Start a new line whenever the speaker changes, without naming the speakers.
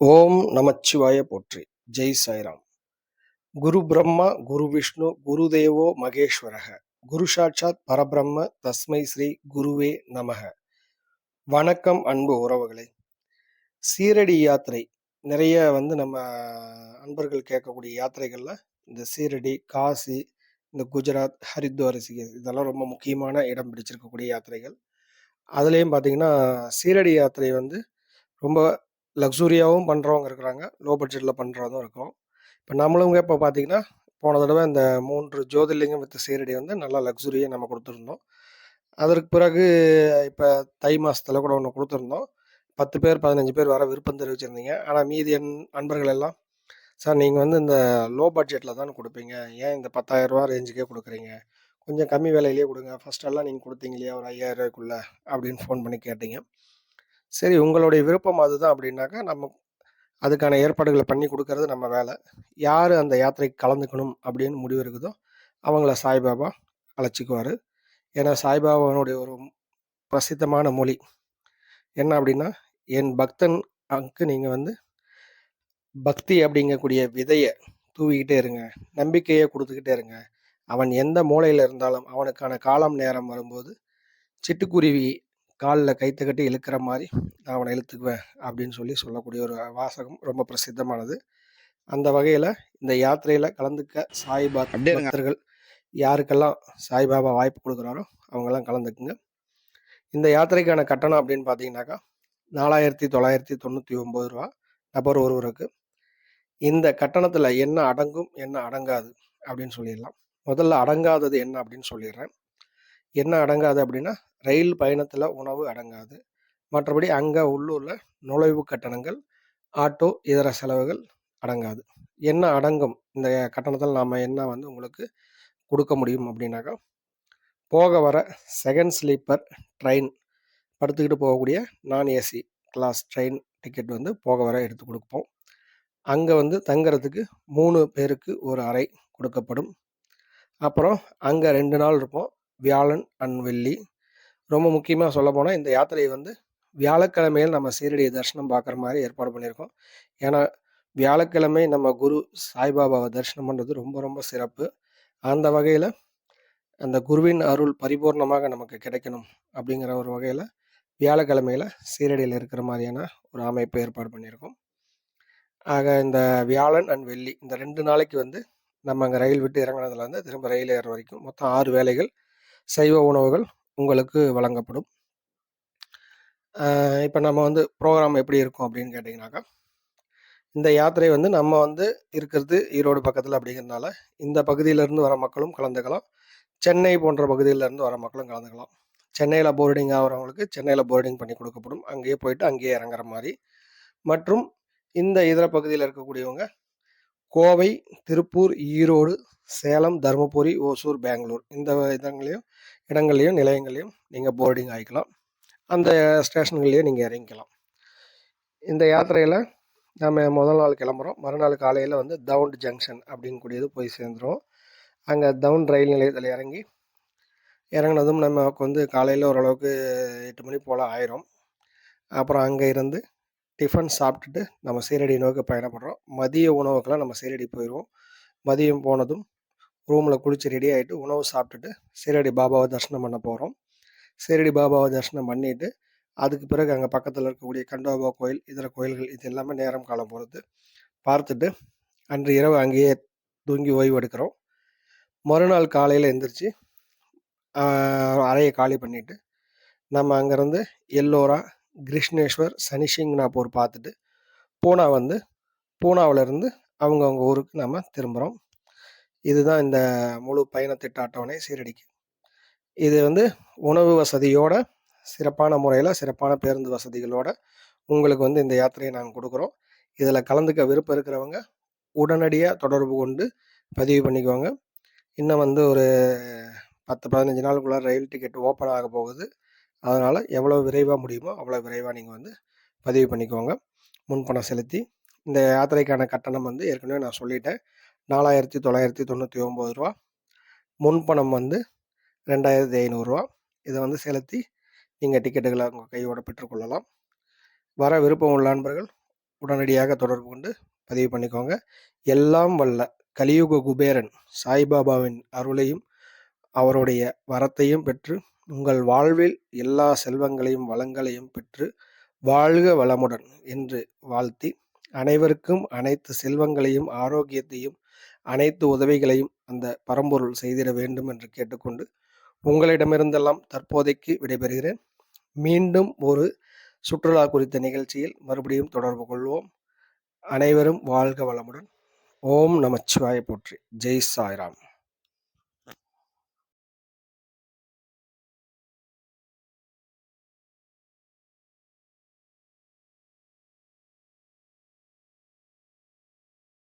ஓம் நமச்சிவாய போற்றி. ஜெய் சாய்ராம். குரு பிரம்மா குரு விஷ்ணு குரு தேவோ மகேஸ்வரக. குரு சாட்சாத் பரபிரம்ம தஸ்மை ஸ்ரீ குருவே நமக. வணக்கம் அன்பு உறவுகளை. சீரடி யாத்திரை. நிறைய வந்து நம்ம அன்பர்கள் கேட்கக்கூடிய யாத்திரைகள்ல இந்த சீரடி காசி இந்த குஜராத் ஹரித்வார் இதெல்லாம் ரொம்ப முக்கியமான இடம் பிடிச்சிருக்கக்கூடிய யாத்திரைகள். அதுலேயும் பார்த்தீங்கன்னா சீரடி யாத்திரை வந்து ரொம்ப லக்ஸூரியாகவும் பண்ணுறவங்க இருக்கிறாங்க. லோ பட்ஜெட்டில் பண்ணுறதும் இருக்கும். இப்போ நம்மளுங்க இப்போ பார்த்தீங்கன்னா போன தடவை இந்த மூன்று ஜோதிர்லிங்கம் வித் சீரடி வந்து நல்லா லக்ஸுரியாக நம்ம கொடுத்துருந்தோம். அதற்கு பிறகு இப்போ தை மாதத்தில் கூட ஒன்று கொடுத்துருந்தோம். பத்து பேர் பதினஞ்சு பேர் வர விருப்பம் தெரிவிச்சிருந்தீங்க. ஆனால் மீதி என் நண்பர்கள் எல்லாம் சார் நீங்கள் வந்து இந்த லோ பட்ஜெட்டில் தான் கொடுப்பீங்க? ஏன் இந்த பத்தாயிரரூபா ரேஞ்சுக்கே கொடுக்குறீங்க? கொஞ்சம் கம்மி விலையிலேயே கொடுங்க. ஃபஸ்ட்டெல்லாம் நீங்கள் கொடுத்தீங்க இல்லையா? ஒரு ஐயாயிரம் ரூபாய்க்குள்ளே அப்படின்னு ஃபோன் பண்ணி கேட்டீங்க. சரி உங்களுடைய விருப்பம் அதுதான் அப்படின்னாக்கா நம்ம அதுக்கான ஏற்பாடுகளை பண்ணி கொடுக்கறது நம்ம வேலை. யார் அந்த யாத்திரைக்கு கலந்துக்கணும் அப்படின்னு முடிவு இருக்குதோ அவங்கள சாய்பாபா அழைச்சிக்குவார். ஏன்னா சாய்பாபாவனுடைய ஒரு பிரசித்தமான மொழி என்ன அப்படின்னா என் பக்தன் அங்கு நீங்கள் வந்து பக்தி அப்படிங்கக்கூடிய விதையை தூவிக்கிட்டே இருங்க நம்பிக்கையை கொடுத்துக்கிட்டே இருங்க. அவன் எந்த மூலையில் இருந்தாலும் அவனுக்கான காலம் நேரம் வரும்போது சிட்டுக்குருவி காலில் கைத்து கட்டி இழுக்கிற மாதிரி நான் அவனை இழுத்துக்குவேன் அப்படின்னு சொல்லி சொல்லக்கூடிய ஒரு வாசகம் ரொம்ப பிரசித்தமானது. அந்த வகையில் இந்த யாத்திரையில் கலந்துக்க சாய்பா பக்தர்கள் யாருக்கெல்லாம் சாய்பாபா வாய்ப்பு கொடுக்குறாரோ அவங்கெல்லாம் கலந்துக்குங்க. இந்த யாத்திரைக்கான கட்டணம் அப்படின்னு பார்த்தீங்கன்னாக்கா நாலாயிரத்தி தொள்ளாயிரத்தி தொண்ணூற்றி ஒம்பது ரூபா நபர் ஒருவருக்கு. இந்த கட்டணத்தில் என்ன அடங்கும் என்ன அடங்காது அப்படின்னு சொல்லிடலாம். முதல்ல அடங்காதது என்ன அப்படின்னு சொல்லிடுறேன். என்ன அடங்காது அப்படின்னா ரயில் பயணத்தில் உணவு அடங்காது. மற்றபடி அங்கே உள்ளூரில் நுழைவு கட்டணங்கள் ஆட்டோ இதர செலவுகள் அடங்காது. என்ன அடங்கும்? இந்த கட்டணத்தில் நாம் என்ன வந்து உங்களுக்கு கொடுக்க முடியும் அப்படின்னாக்கா போக வர செகண்ட் ஸ்லீப்பர் ட்ரெயின் படுத்துக்கிட்டு போகக்கூடிய நான் ஏசி கிளாஸ் ட்ரெயின் டிக்கெட் வந்து போக வர எடுத்து கொடுப்போம். அங்கே வந்து தங்குறதுக்கு மூணு பேருக்கு ஒரு அறை கொடுக்கப்படும். அப்புறம் அங்கே ரெண்டு நாள் இருப்போம். வியாழன் அண்ட் வெள்ளி. ரொம்ப முக்கியமாக சொல்ல போனால் இந்த யாத்திரையை வந்து வியாழக்கிழமையில் நம்ம சீரடியை தரிசனம் பார்க்குற மாதிரி ஏற்பாடு பண்ணியிருக்கோம். ஏன்னா வியாழக்கிழமை நம்ம குரு சாய்பாபாவை தரிசனம் பண்ணுறது ரொம்ப ரொம்ப சிறப்பு. அந்த வகையில் அந்த குருவின் அருள் பரிபூர்ணமாக நமக்கு கிடைக்கணும் அப்படிங்கிற ஒரு வகையில் வியாழக்கிழமையில் சீரடியில் இருக்கிற மாதிரியான ஒரு அமைப்பு ஏற்பாடு பண்ணியிருக்கோம். ஆக இந்த வியாழன் அண்ட் வெள்ளி இந்த ரெண்டு நாளைக்கு வந்து நம்ம அங்கே ரயில் விட்டு இறங்கினதுலேருந்து திரும்ப ரயில் ஏற வரைக்கும் மொத்தம் ஆறு வேலைகள் சைவ உணவுகள் உங்களுக்கு வழங்கப்படும். இப்போ நம்ம வந்து ப்ரோக்ராம் எப்படி இருக்கும் அப்படின்னு கேட்டிங்கனாக்கா இந்த யாத்திரை வந்து நம்ம வந்து இருக்கிறது ஈரோடு பக்கத்தில் அப்படிங்கிறதுனால இந்த பகுதியிலேருந்து வர மக்களும் கலந்துக்கலாம். சென்னை போன்ற பகுதியிலேருந்து வர மக்களும் கலந்துக்கலாம். சென்னையில் போர்டிங் ஆகிறவங்களுக்கு சென்னையில் போர்டிங் பண்ணி கொடுக்கப்படும். அங்கேயே போயிட்டு அங்கேயே இறங்குற மாதிரி. மற்றும் இந்த இதர பகுதியில் இருக்கக்கூடியவங்க கோவை திருப்பூர் ஈரோடு சேலம் தருமபுரி ஓசூர் பெங்களூர். இந்த இடங்களையும் இடங்கள்லையும் நிலையங்களையும் நீங்கள் போர்டிங் ஆகிக்கலாம். அந்த ஸ்டேஷன்கள்லேயும் நீங்கள் இறங்கிக்கலாம். இந்த யாத்திரையில் நம்ம முதல் நாள் கிளம்புறோம். மறுநாள் காலையில் வந்து தவுண்ட் ஜங்ஷன் அப்படின்னு கூடியது போய் சேர்ந்துடும் அங்கே தவுண்ட் ரயில் நிலையத்தில் இறங்கி இறங்கினதும் நமக்கு வந்து காலையில் ஓரளவுக்கு எட்டு மணி போல் ஆயிரும். அப்புறம் அங்கே இருந்து டிஃபன் சாப்பிட்டுட்டு நம்ம சீரடி நோக்கி பயணப்படுறோம். மதிய உணவுக்கெல்லாம் நம்ம சீரடி போயிடுவோம் மதியம் போனதும் ரூமில் குளித்து ரெடி ஆகிட்டு உணவு சாப்பிட்டுட்டு சீரடி பாபாவை தரிசனம் பண்ண போகிறோம் சீரடி பாபாவை தரிசனம் பண்ணிவிட்டு அதுக்கு பிறகு அங்கே பக்கத்தில் இருக்கக்கூடிய கண்டோபா கோயில் இதர கோயில்கள் இது எல்லாமே நேரம் காலம் பொறுத்து பார்த்துட்டு அன்று இரவு அங்கேயே தூங்கி ஓய்வு எடுக்கிறோம். மறுநாள் காலையில் எழுந்திரிச்சு அறையை காலி பண்ணிவிட்டு நம்ம அங்கேருந்து எல்லோரா கிருஷ்ணேஸ்வர் சனிசிங்னாப்பூர் பார்த்துட்டு பூனா வந்து பூனாவிலேருந்து அவங்கவுங்க ஊருக்கு நம்ம திரும்புகிறோம் இதுதான் இந்த முழு பயண திட்ட அட்டவணை சீரடிக்கு இது வந்து உணவு வசதியோட சிறப்பான முறையில் சிறப்பான பேருந்து வசதிகளோட உங்களுக்கு வந்து இந்த யாத்திரையை நாங்கள் கொடுக்குறோம். இதில் கலந்துக்க விருப்பம் இருக்கிறவங்க உடனடியாக தொடர்பு கொண்டு பதிவு பண்ணிக்குவாங்க இன்னும் வந்து ஒரு பத்து பதினஞ்சு நாளுக்குள்ளே ரயில் டிக்கெட் ஓப்பன் ஆக போகுது. அதனால் எவ்வளோ விரைவாக முடியுமோ அவ்வளோ விரைவாக நீங்கள் வந்து பதிவு பண்ணிக்கோங்க. முன்பணம் செலுத்தி. இந்த யாத்திரைக்கான கட்டணம் வந்து ஏற்கனவே நான் சொல்லிட்டேன். நாலாயிரத்தி தொள்ளாயிரத்தி தொண்ணூற்றி ஒம்பது ரூபா. முன்பணம் வந்து ரெண்டாயிரத்தி ஐநூறுரூவா இதை வந்து செலுத்தி நீங்கள் டிக்கெட்டுகளை உங்கள் கையோட பெற்றுக்கொள்ளலாம். வர விருப்பம் உள்ள நண்பர்கள் உடனடியாக தொடர்பு கொண்டு பதிவு பண்ணிக்கோங்க. எல்லாம் வல்ல. கலியுக குபேரன் சாய்பாபாவின் அருளையும் அவருடைய வரத்தையும் பெற்று உங்கள் வாழ்வில் எல்லா செல்வங்களையும் வளங்களையும் பெற்று வாழ்க வளமுடன் என்று வாழ்த்தி அனைவருக்கும் அனைத்து செல்வங்களையும் ஆரோக்கியத்தையும் அனைத்து உதவிகளையும் அந்த பரம்பொருள் செய்திட வேண்டும் என்று கேட்டுக்கொண்டு உங்களிடமிருந்தெல்லாம் தற்போதைக்கு விடைபெறுகிறேன். மீண்டும் ஒரு சுற்றுலா குறித்த நிகழ்ச்சியில் மறுபடியும் தொடர்பு கொள்வோம். அனைவரும் வாழ்க வளமுடன். ஓம் நமச்சிவாய போற்றி. ஜெய் சாய்ராம்.